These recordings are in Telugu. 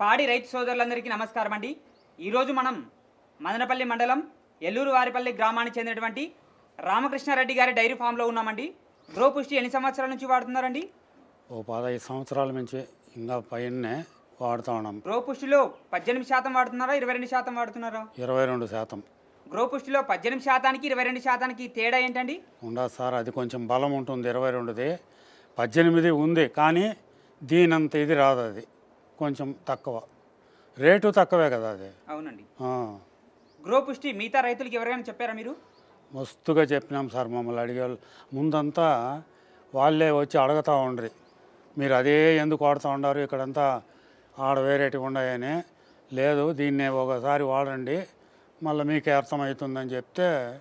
పాడి రైతు సోదరులందరికీ నమస్కారం అండి. ఈరోజు మనం మదనపల్లి మండలం ఎల్లూరు వారిపల్లి గ్రామానికి చెందినటువంటి రామకృష్ణారెడ్డి గారి డైరీ ఫామ్లో ఉన్నామండి. గ్రో పుష్టి ఎన్ని సంవత్సరాల నుంచి వాడుతున్నారండి? ఓ పదహైదు సంవత్సరాల నుంచి ఇంకా పైనే వాడుతూ ఉన్నాం. గ్రో పుష్టిలో పద్దెనిమిది శాతం వాడుతున్నారా? ఇరవై రెండు శాతం వాడుతున్నారా? ఇరవై రెండు శాతం. గ్రో పుష్టిలో పద్దెనిమిది శాతానికి ఇరవై రెండు శాతానికి తేడా ఏంటండి? ఉండదు సార్ అది కొంచెం బలం ఉంటుంది ఇరవై రెండుది. పద్దెనిమిది ఉంది కానీ దీనంత ఇది రాదు అది కొంచెం తక్కువ. రేటు తక్కువే కదా అది. అవునండి. ఆ, గ్రో పుష్టి మిగతా రైతులకు ఎవరికైనా చెప్పారా మీరు? మస్తుగా చెప్పినాం సార్ మమ్మల్ని అడిగే వాళ్ళు. ముందంతా వాళ్ళే వచ్చి అడుగుతూ ఉండ్రి. మీరు అదే ఎందుకు వాడుతూ ఉండారు ఇక్కడంతా ఆడ వేరేటివి ఉన్నాయని. లేదు దీన్ని ఒకసారి వాడండి. మళ్ళీ మీకే అర్థమవుతుందని చెప్తే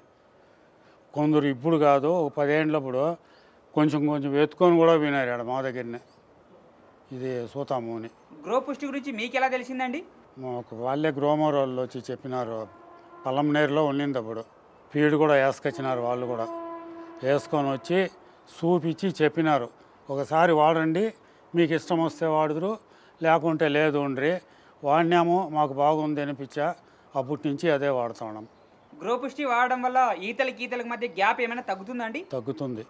కొందరు ఇప్పుడు కాదు ఒక పదేండ్లప్పుడు కొంచెం కొంచెం ఎత్తుకొని కూడా వినారు ఆడ మా దగ్గరనే. ఇది సూతామూని. గ్రో పుష్టి గురించి మీకు ఎలా తెలిసిందండి? మాకు వాళ్ళే గ్రోమర్ వాళ్ళు వచ్చి చెప్పినారు పల్లంనేరులో ఉండింది అప్పుడు. ఫీడ్ కూడా వేసుకొచ్చినారు వాళ్ళు కూడా. వేసుకొని వచ్చి చూపించి చెప్పినారు. ఒకసారి వాడండి మీకు ఇష్టం వస్తే వాడుదురు లేకుంటే లేదు ఉండ్రి. వాడినాము మాకు బాగుంది అనిపించా అప్పటి నుంచి అదే వాడుతున్నాం గ్రో పుష్టి వాడడం వల్ల ఈతలకి ఈతలకి మధ్య గ్యాప్ ఏమైనా తగ్గుతుందండి తగ్గుతుంది.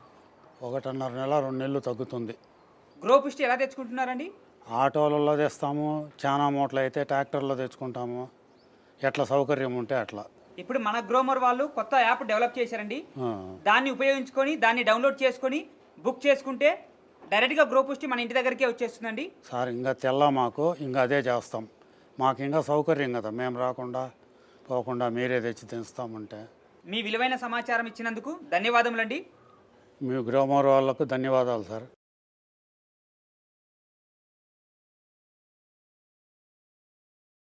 ఒకటిన్నర నెల రెండు నెలలు తగ్గుతుంది. గ్రో పుష్టి ఎలా తెచ్చుకుంటున్నారండి? ఆటోలలో తెస్తాము చాలా మూటలు అయితే ట్రాక్టర్లో తెచ్చుకుంటాము. ఎట్లా సౌకర్యం ఉంటే అట్లా. ఇప్పుడు మన గ్రోమర్ వాళ్ళు కొత్త యాప్ డెవలప్ చేశారండి. దాన్ని ఉపయోగించుకొని దాన్ని డౌన్లోడ్ చేసుకొని బుక్ చేసుకుంటే డైరెక్ట్గా గ్రో పుష్టి మన ఇంటి దగ్గరికే వచ్చేస్తుందండి. సార్ ఇంకా తెల్ల మాకు ఇంకా అదే చేస్తాం. మాకు ఇంకా సౌకర్యం కదా మేము రాకుండా పోకుండా మీరే తెచ్చి తెస్తామంటే. మీ విలువైన సమాచారం ఇచ్చినందుకు ధన్యవాదములండి. మీ గ్రోమర్ వాళ్ళకు ధన్యవాదాలు సార్.